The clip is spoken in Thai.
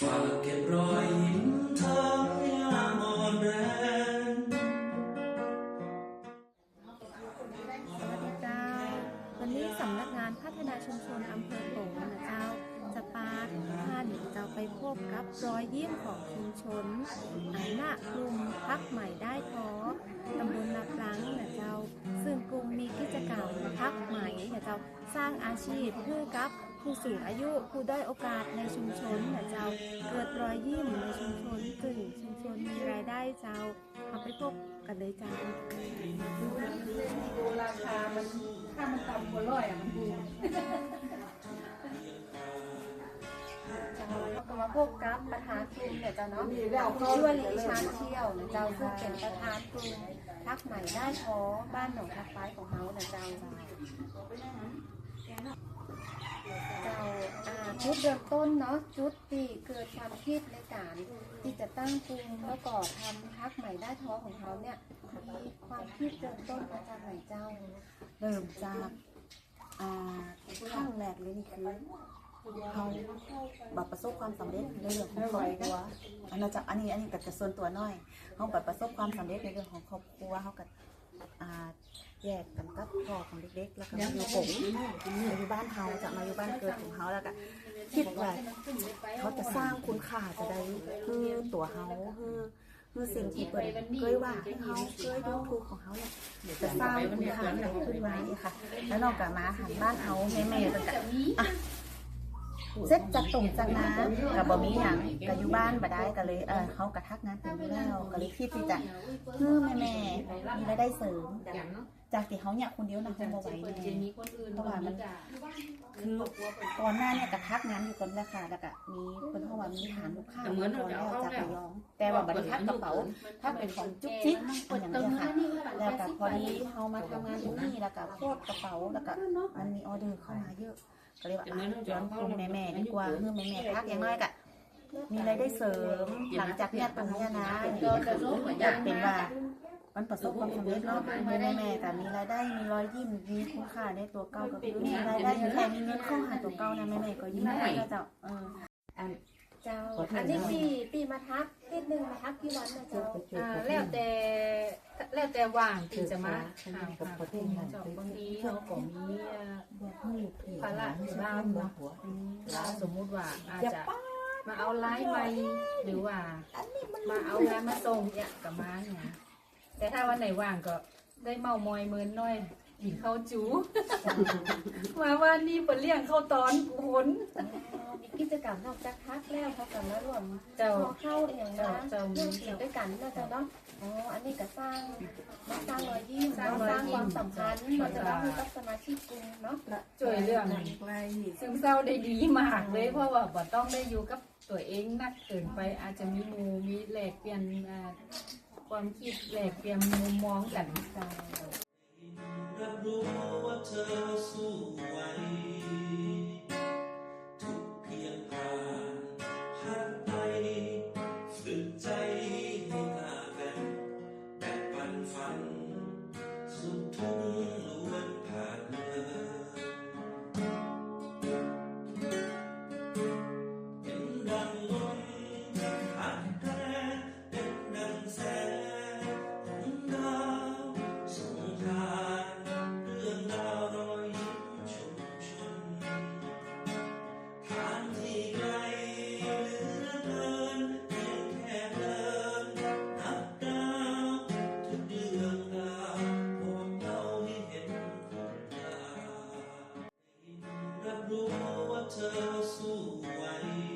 ฝากเก็บรอยยิ้มทางยามอ่อนแรงสวัสดีเจ้า วันนี้สำนักงานพัฒนาชุมชนอำเภอโขงนะเจ้าจะพาท่านเจ้าไปพบกับรอยยิ้มของชุมชนอันละกลุ่มพักใหม่ได้ท้อตำบลนาปลังนะเจ้า ซึ่งกลุ่มมีกิจกรรมพักใหม่นะเจ้าสร้างอาชีพเพื่อกับ ผู้สูงอายุผู้ด้อยโอกาสในชุมชนนะเจ้าเกิดรอยยิ้มในชุมชนซึ่งชุมชนมีรายได้เจ้าเอาไปพบกันเลยเจ้าดูราคามันถ้ามันต่ำกว่าร้อยอะมันดูเจ้าแล้วก็มาพบกับประธานกลุ่มเนี่ยเจ้าเนาะช่ว่าลีชานเที่ยวเนี่ยเจ้าซึ่งเป็นประธานกลุ่มทักใหม่ได้ท้อบ้านหนองทักไฟของเฮาเนี่ยเจ้า เจ้าอ่าจุดเริ่มต้นเนาะจุดที่เกิดความคิดในการที่จะตั้งกลุ่มแล้วก็ทำทักใหม่ได้ท้อของเขาเนี่ยมีความคิดเริ่มต้นมาจากไหนเจ้าเริ่มจากอ่าข้างแรกเลยนี่คือเขาแบบประสบความสำเร็จในเรื่องของครอบครัวอันนั้นจากอันนี้อันนี้กับส่วนตัวน้อยเขาแบบประสบความสำเร็จในเรื่องของครอบครัวเขากับ อ่าแยกกันกับพ่อของเด็กๆ แล้วก็มาอยู่ผมมาอยู่บ้านเขาจะมาอยู่บ้านเกิดของเขาแล้วก็คิดว่าเขาจะสร้างคุณค่าจะได้คือตัวเขาคือคือสิ่งที่เปิดเคยว่าให้เขาเคยดูถูกของเขาเนี่ยจะสร้างคุณค่าให้ขึ้นไว้ค่ะ แล้วนอกจากมาหันบ้านเขาแม่ๆตั้งแต่อะ เสร็จจากตรงจากน้ำกับบะมีอย่างกับอยู่บ้านบ่ได้ก็เลยเออเขากระทักงานเป็นอยู่แล้วก็เลยคิดที่จะเพื่อแม่ๆมีรายได้เสริม จากที่เขาเนี่ยคนเดียวนะเขาบ่ไหวจะแน่มีคนอื่นเพราะว่ามันคือก่อนหน้าเนี่ยกระทักงานอยู่ก่อนแล้วค่ะแล้วก็มีเป็นเพราะว่ามีฐานลูกค้าก่อนแล้วจากระยอง แต่ว่าบัตรทักกระเป๋าถ้าเป็นของจุ๊บจิ๊บคนอย่างเงี้ยค่ะแล้วก็พอดีเขามาทำงานที่นี่แล้วก็โคตรกระเป๋าแล้วก็มันมีออเดอร์เข้ามาเยอะ ก็เลยว่าอะย้อนกลุ่มแม่ๆดีกว่าเพื่อแม่ๆทักอย่างน้อยก็มีรายได้เสริมหลังจากเนี้ยตรงเนี้ยนะอยากเป็นว่า มันประสบความสำเร็จเนาะแม่แม่ๆแต่มีรายได้มีรอยยิ้มมีคุณค่าในตัวเก่าก็คือมีรายได้มีแค่มีเงินเข้าหาตัวเก่านะแม่แม่ๆก็ยิ้มได้นะเจ้าเออเจ้าอันนี้ปีปีมาทักนิดนึงมาทักกี่วันนะเจ้า อ่าแล้วแต่ แล้วแต่ว่างถึงจะมาหาหาคนเจาะบางทีเขาก็มีอ่าภาระอยู่บ้านเนาะแล้วสมมุติว่าอาจจะมาเอาไลฟ์ไปหรือว่า มาเอางานมาส่งเนี่ยกับมาเนี่ยแต่ถ้าวันไหนว่างก็ได้เมามอยเมินน้อยกินข้าวจูมาวันนี้เปิดเลี้ยงข้าวตอนกูหน มีกิจกรรมนอกจากทักแล้วเขากันแล้วรวมเจ้าพอเข้าอย่างนะเจ้าเรื่องกินด้วยกันนะเจ้าเนาะอ๋ออันนี้ก็สร้างมาสร้างรอยยิ้มสร้างเนาะรอยยิ้มสร้างความสัมพันธ์เราจะรับมือกับสมาชิกกลุ่มเนาะช่วยเรื่องซึมเศร้าได้ดีมากเลยเพราะว่าบ่ต้องได้อยู่กับตัวเองนักเกินไปอาจจะมีหมูมีแหลกเปลี่ยนอ่าความคิดแหลกเปลี่ยนมุมมองกันรับรู้ว่าเธอสู้ไหว ฝัน Rabbu wa tawassu alayhi